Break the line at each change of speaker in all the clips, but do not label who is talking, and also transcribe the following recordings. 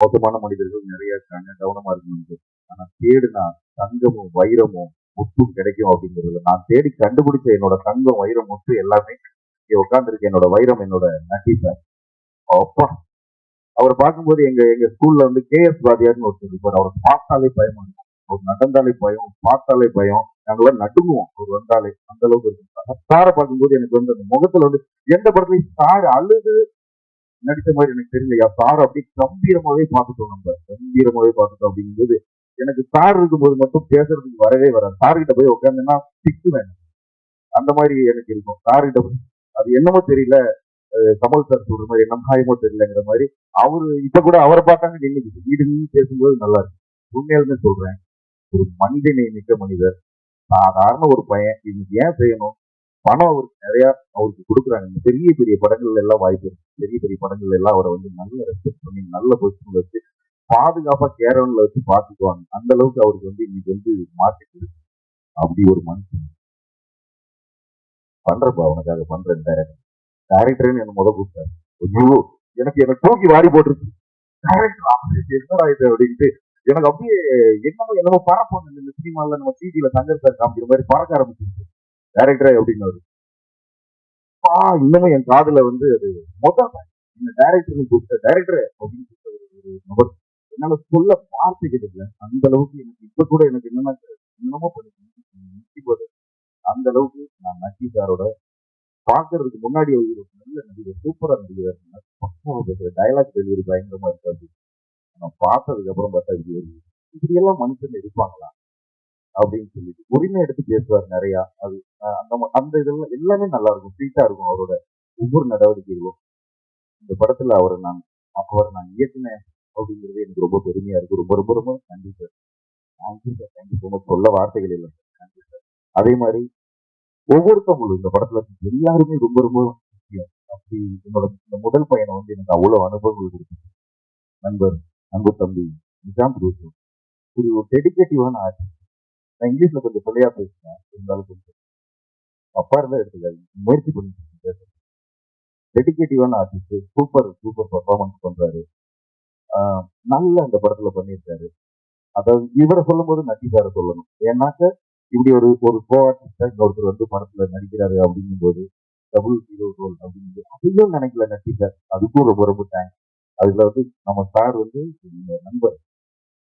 மோசமான மனிதர்கள் நிறைய இருக்காங்க. கவனமா இருக்கணும் ஆனா தேடுனா தங்கமும் வைரமும் முத்தும் கிடைக்கும் அப்படிங்கிறதுல நான் தேடி கண்டுபிடிச்ச என்னோட தங்கம் வைரம் முத்து எல்லாமே இங்க உட்காந்துருக்கு என்னோட வைரம் என்னோட நட்டி சார். அப்பா. அவர் பார்க்கும்போது எங்க எங்க ஸ்கூல்ல வந்து கே எஸ் பாதியார்னு ஒருத்தர் இருப்பார். அவரை பார்த்தாலே பயம். அவர் நடந்தாலே பயம். பார்த்தாலே பயம். நாங்களாம் நடுங்குவோம். அவர் வந்தாலே அந்த அளவுக்கு இருக்கும். சாரை பார்க்கும்போது எனக்கு வந்து அந்த முகத்துல வந்து எந்த படத்துலயும் சார் அழுது நடித்த மாதிரி எனக்கு தெரியலையா? சார் அப்படியே கம்பீரமாவே பார்த்துட்டோம் நம்ம. கம்பீரமாவே பார்த்துட்டோம் அப்படிங்கும்போது எனக்கு சார் இருக்கும்போது மட்டும் பேசுறதுக்கு வரவே வராது. சார் கிட்ட போய் உட்காந்துன்னா திக்குவேன் அந்த மாதிரி எனக்கு இருக்கும். சார் கிட்ட போய் அது என்னமோ தெரியல. கமல் சார் சொல்ற மாதிரி என்ன மாயமோ தெரியலங்கிற மாதிரி அவரு இப்ப கூட அவரை பார்த்தாங்க நின்னுக்குது வீடு நின்னு பேசும்போது நல்லா இருக்கு. உண்மையாலுமே சொல்றேன். ஒரு மனிதனை மிக்க மனிதர் சாதாரண ஒரு பையன் இன்னைக்கு ஏன் செய்யணும்? பணம் அவருக்கு நிறைய அவருக்கு கொடுக்குறாங்க. பெரிய பெரிய படங்கள்ல எல்லாம் வாய்ப்பு இருக்கு. பெரிய பெரிய படங்கள்ல எல்லாம் அவரை வந்து நல்ல ரெஸ்பெக்ட் பண்ணி நல்ல பொசிஷன்ல வச்சு பாதுகாப்பா கேரவன்ல வச்சு பார்த்துக்குவாங்க. அந்த அளவுக்கு அவருக்கு வந்து இன்னைக்கு வந்து மார்க்கெட் இருக்கு. அப்படி ஒரு மனுஷன். பண்றப்பா உனக்காக பண்றேன் டேரக்டர் டேரக்டர்னு என்ன முத கூப்பிட்டாரு. ஐயோ எனக்கு எனக்கு தூக்கி வாரி போட்டுருச்சு டேரக்டர் என்னடா இது அப்படின்ட்டு எனக்கு அப்படியே என்னமோ என்னமோ பறப்போம் இந்த சினிமால நம்ம சிடில தங்கர் சார் காமிக்கிற மாதிரி பறக்க ஆரம்பிச்சிருச்சு. டைரக்டரா எப்படின்னு ஆ இன்னமும் என் காதுல வந்து அது மொத்தம் time. இந்த டேரக்டர் கூப்பிட்ட டைரக்டர் அப்படின்னு ஒரு ஒரு நபர். என்னால சொல்ல பார்த்து கிடைக்கல அந்த அளவுக்கு எனக்கு இப்ப கூட எனக்கு என்னன்னா என்னமோ பண்ணி அந்த அளவுக்கு நான் நக்கி சாரோட பார்க்கறதுக்கு முன்னாடி ஒரு நல்ல நடிகர் சூப்பரா நடிகர். பக்கமா பேசுற டைலாக் டெலிவரி பயங்கரமா இருக்காது நான் பார்த்ததுக்கு அப்புறம் பார்த்தா இது இப்படி எல்லாம் மனுஷன் இருப்பாங்களா? அப்படின்னு சொல்லிட்டு உரிமை எடுத்து பேசுவார் நிறையா. அது அந்த ம- அந்த இதெல்லாம் எல்லாமே நல்லா இருக்கும். ஸ்வீட்டா இருக்கும் அவரோட ஒவ்வொரு நடவடிக்கைகளும். இந்த படத்துல அவரை நான் அவர் நான் இயக்குனேன் அப்படிங்கிறது எனக்கு ரொம்ப பெருமையா இருக்கு. ரொம்ப ரொம்ப ரொம்ப நன்றி sir. Thank you sir. Thank you so much சொல்ல வார்த்தைகள் இல்லை. Sir thank you sir. அதே மாதிரி ஒவ்வொருத்தவங்களும் இந்த படத்துல எல்லாருமே ரொம்ப ரொம்ப முக்கியம். அப்படி என்னோட இந்த முதல் பயணம் வந்து எனக்கு அவ்வளவு அனுபவங்கள் இருக்கு நண்பர் அன்பு தம்பி நிஜாம் இது ஒரு டெடிக்கேட்டிவான ஆர்டிஸ்ட். நான் இங்கிலீஷ்ல கொஞ்சம் பிள்ளையா பேசுறேன் இருந்தாலும் கொஞ்சம். அப்பா இருந்தா எடுத்துக்காது முயற்சி பண்ணிட்டு பேசுறேன். டெடிக்கேட்டிவான ஆர்டிஸ்ட் சூப்பர் சூப்பர் பர்ஃபார்மன்ஸ் பண்றாரு. நல்ல அந்த படத்துல பண்ணியிருக்காரு. அதாவது இவரை சொல்லும்போது நட்டி சாரை சொல்லணும். ஏன்னாக்க இப்படி ஒரு ஒரு கோ ஆர்டிஸ்டா இன்னொருத்தர் வந்து படத்துல நடிக்கிறாரு அப்படிங்கும்போது டபுள் ஹீரோ ரோல் அப்படிங்கும்போது அதையும் நினைக்கல நட்டி சார் அதுக்கும் ரொம்ப ரொம்ப தேங்க்ஸ் அதுல வந்து நம்ம சார் வந்து நண்பர்.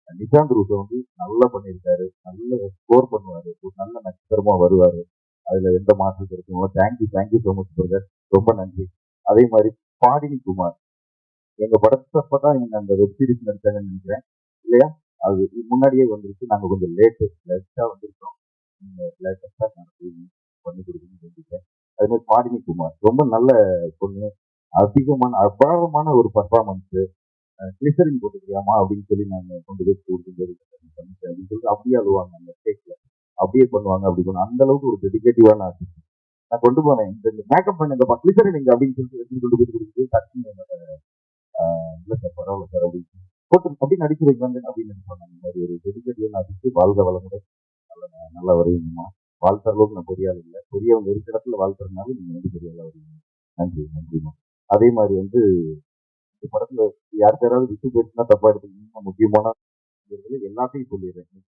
நிஷாந்த் ரூசோ வந்து நல்லா பண்ணியிருக்காரு. நல்ல ஸ்கோர் பண்ணுவார். ஒரு நல்ல நட்சத்திரமாக வருவார். அதில் எந்த மாற்றம் இருக்குங்களோ thank you thank you so much brother ரொம்ப நன்றி. அதே மாதிரி பாடினி குமார். எங்கள் எங்க படத்தப்பதான் இவங்க அந்த வெப் சீரிஸ் நடிச்சாங்கன்னு நினைக்கிறேன். இல்லையா? அது முன்னாடியே வந்துருச்சு. நாங்கள் கொஞ்சம் லேட்டு லேட்டாக வந்திருக்கோம். நீங்கள் லேட்டஸ்டா நடத்தி பண்ணி கொடுக்கணும்னு சொல்லிட்டேன் அதே மாதிரி பாடினி குமார். ரொம்ப நல்ல பொண்ணு. அதிகமான அபாரமான ஒரு பர்ஃபார்மன்ஸு கிளிசரின் போட்டுக்கலாமா அப்படின்னு சொல்லி நாங்க கொண்டு போய் கொடுக்கும்போது அப்படின்னு சொல்லிட்டு அப்படியே அழுவாங்க அந்த ஸ்டேட்ல அப்படியே பண்ணுவாங்க அப்படி பண்ணுவாங்க. அந்த அளவுக்கு ஒரு டெடிகேட்டிவான ஆர்டிஸ்ட் நான் கொண்டு போனேன். இந்த மேக்கப் பண்ண இந்த கிளிசரின் இங்க அப்படின்னு சொல்லி கொண்டு போய் கொடுத்து டக்குன்னு என்னோட ஆஹ் இல்ல சார் பரவாயில்ல சார் அப்படின்னு போட்டு அப்படி நடிச்சு வைக்கிறாங்க அப்படின்னு சொன்னாங்க. மாதிரி ஒரு டெடிகேட்டிவான ஆர்டிஸ்ட் வாழ்க வளமுடன். நல்லா நல்லா வருவீங்கம்மா. வாழ்த்துற அளவுக்கு நான் பெரிய ஆள் இல்லை. பெரியவங்க இருக்கிற இடத்துல வாழ்த்துறதுனால நீங்க வந்து பெரிய ஆளா வருவீங்க. நன்றி நன்றிம்மா. அதே மாதிரி வந்து இந்த படத்துல யார் யாராவது விட்டு போயிடுச்சுன்னா தப்பா எடுத்துக்கணும் முக்கியமான எல்லாத்தையும் சொல்லிடுறேன்.